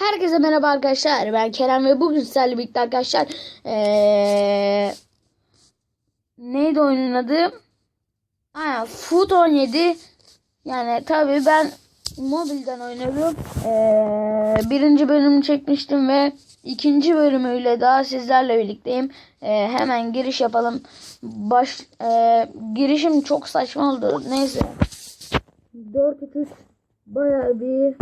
Herkese merhaba arkadaşlar. Ben Kerem ve bugün sizlerle birlikte arkadaşlar ee, neydi oyunun adı? Aynen Foot 17. Yani tabii ben mobilden oynuyorum. Ee, birinci bölümü çekmiştim ve ikinci bölümüyle daha sizlerle birlikteyim. Ee, hemen giriş yapalım. Baş ee, girişim çok saçma oldu. Neyse. 4 atış bayağı bir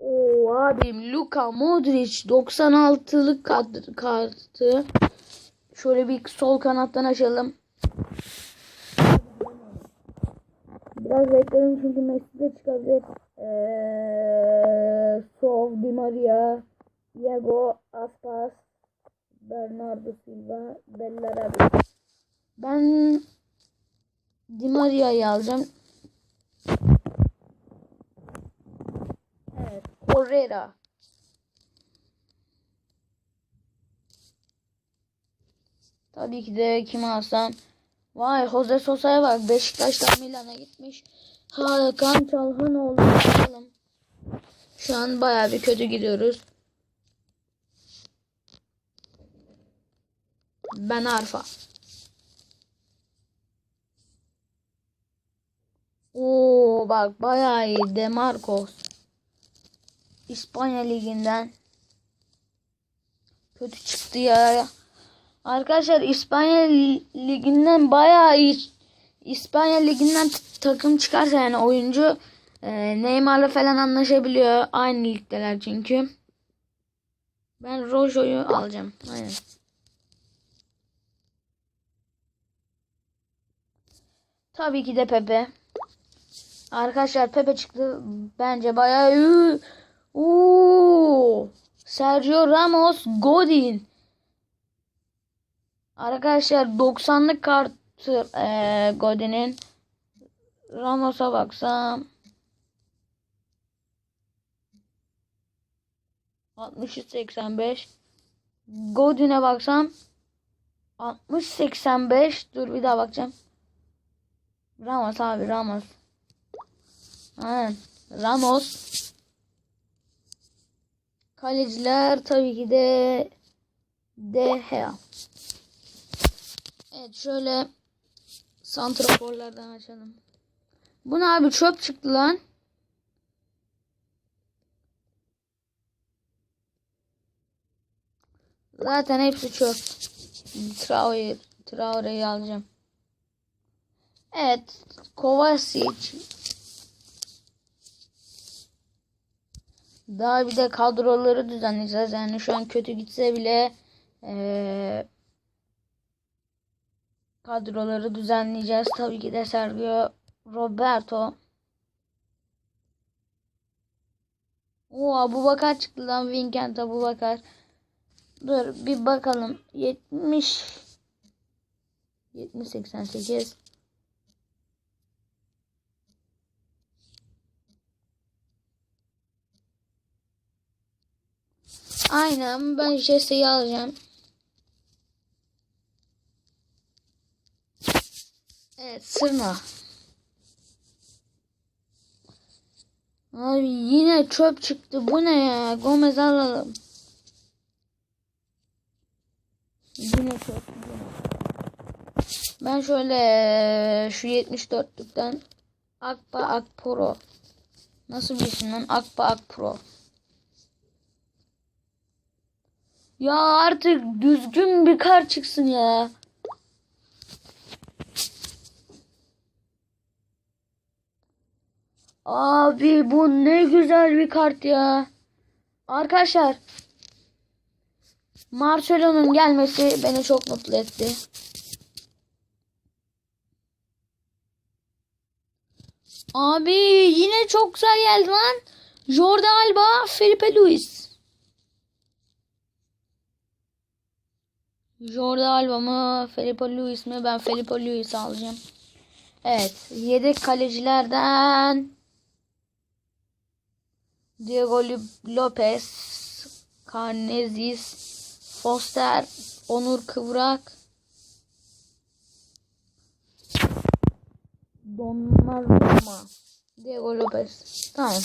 Oo abim Luka Modric 96'lık kart- kartı. Şöyle bir sol kanattan açalım. Biraz bekledim çünkü Messi de çıkabilir. Ee, Sol, Di Maria, Diego Aspas, Bernardo Silva, Bellarabi. Ben Di Maria'yı alacağım. Evet, Correra. Tabii ki de kimi alsam. Vay Jose Sosa'ya bak. Beşiktaş'tan Milan'a gitmiş. Hakan Çalhanoğlu bakalım. Şu an bayağı bir kötü gidiyoruz. Ben Arfa. Oo bak bayağı iyi. Demarcos. İspanya Ligi'nden. Kötü çıktı ya. Arkadaşlar İspanya Ligi'nden bayağı iyi. İspanya Ligi'nden takım çıkarsa yani oyuncu e, Neymar'la falan anlaşabiliyor. Aynı ligdeler çünkü. Ben Rojo'yu alacağım. Aynen. Tabii ki de Pepe. Arkadaşlar Pepe çıktı. Bence bayağı. Oo! Sergio Ramos, Godin. Arkadaşlar 90'lık kartı eee Godin'in. Ramos'a baksam 60 85 Godin'e baksam 60 85 dur bir daha bakacağım. Ramos abi Ramos. Aynen. Ramos. Kaleciler tabii ki de Gea. Evet şöyle santraforlardan açalım. Bu ne abi çöp çıktı lan. Zaten hepsi çöp. Traore, Traore'yi alacağım. Evet. Kovacic. Daha bir de kadroları düzenleyeceğiz. Yani şu an kötü gitse bile eee kadroları düzenleyeceğiz. Tabii ki de Sergio Roberto. Oo Abu Bakar çıktı lan. Vincent Abu Bakar. Dur bir bakalım. 70 70 88 Aynen ben Jesse'yi alacağım. Evet sırma. Abi yine çöp çıktı. Bu ne ya? Gomez alalım. Yine çöp. Ben şöyle şu 74'lükten Akba Ak Pro. Nasıl bir isim lan? Akba Ak Ya artık düzgün bir kar çıksın ya. Abi bu ne güzel bir kart ya. Arkadaşlar Marcelo'nun gelmesi beni çok mutlu etti. Abi yine çok güzel geldi lan. Jordi Alba, Felipe Luis. Jordi Alba mı, Felipe Luis mi? Ben Felipe Luis alacağım. Evet, yedek kalecilerden Diego Lopez, Karnezis, Foster, Onur Kıvrak, Donnarumma, Diego Lopez. Tamam.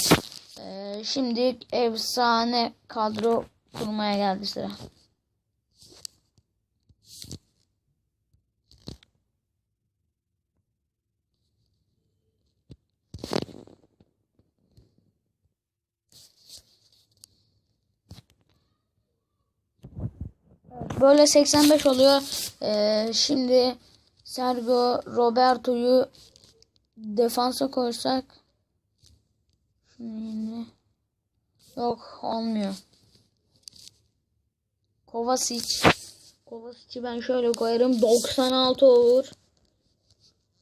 Ee, şimdi efsane kadro kurmaya geldi sıra. Böyle 85 oluyor. Ee, şimdi Sergio Roberto'yu defansa koysak Şimdi yok olmuyor. Kovacic. Kovacic'i ben şöyle koyarım. 96 olur.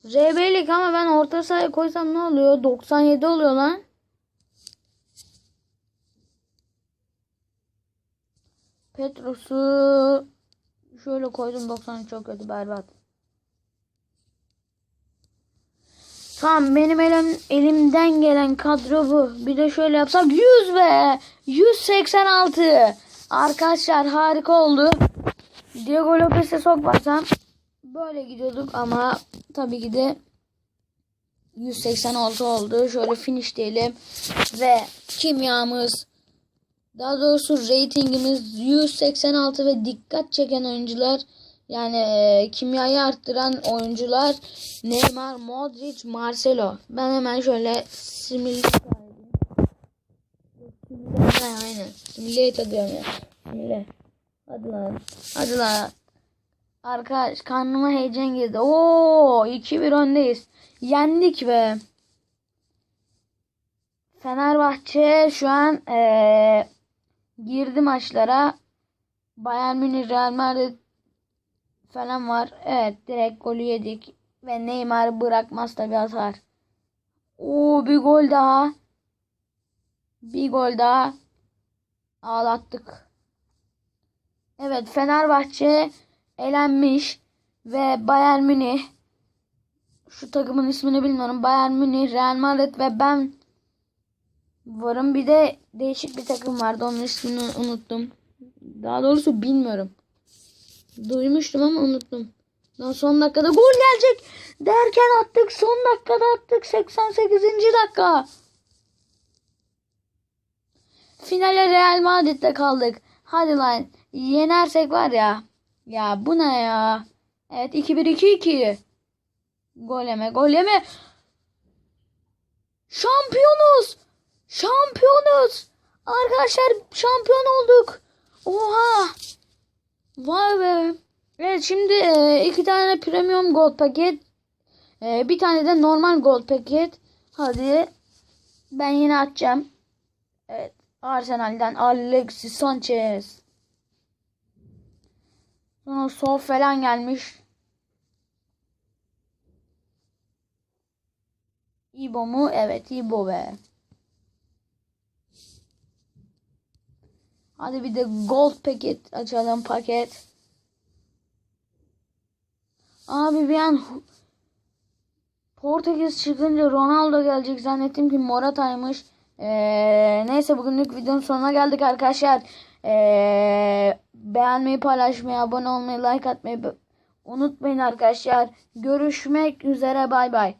RB'lik ama ben orta sahaya koysam ne oluyor? 97 oluyor lan. Petrus'u şöyle koydum 90 çok kötü berbat. Tamam benim elim, elimden gelen kadro bu. Bir de şöyle yapsam 100 be. 186. Arkadaşlar harika oldu. Diego Lopez'e sokmasam böyle gidiyorduk ama tabii ki de 186 oldu. Şöyle finish diyelim. Ve kimyamız daha doğrusu ratingimiz 186 ve dikkat çeken oyuncular yani e, kimyayı arttıran oyuncular Neymar, Modric, Marcelo. Ben hemen şöyle simüle Aynen. Simüle diyorum ya. Simüle. Hadi lan. Hadi lan. Arkadaş karnıma heyecan girdi. Oo 2-1 öndeyiz. Yendik be. Fenerbahçe şu an ee, girdi maçlara. Bayern Münih, Real Madrid falan var. Evet direkt golü yedik. Ve Neymar bırakmaz tabi atar. Oo bir gol daha. Bir gol daha. Ağlattık. Evet Fenerbahçe elenmiş. Ve Bayern Münih. Şu takımın ismini bilmiyorum. Bayern Münih, Real Madrid ve ben varım. Bir de değişik bir takım vardı. Onun ismini unuttum. Daha doğrusu bilmiyorum. Duymuştum ama unuttum. Daha son dakikada gol gelecek derken attık. Son dakikada attık. 88. dakika. Finale Real Madrid'de kaldık. Hadi lan. Yenersek var ya. Ya bu ne ya? Evet 2-1-2-2. Gol yeme gol yeme. Şampiyonuz. Şampiyonuz. Arkadaşlar şampiyon olduk. Oha. Vay be. Evet şimdi e, iki tane premium gold paket. E, bir tane de normal gold paket. Hadi. Ben yine açacağım. Evet. Arsenal'den Alexis Sanchez. Sonra sol falan gelmiş. İbo mu? Evet İbo be. Hadi bir de gold paket açalım paket. Abi bir an Portekiz çıkınca Ronaldo gelecek zannettim ki Morata'ymış. Ee, neyse bugünlük videonun sonuna geldik arkadaşlar. Ee, beğenmeyi, paylaşmayı, abone olmayı, like atmayı unutmayın arkadaşlar. Görüşmek üzere bay bay.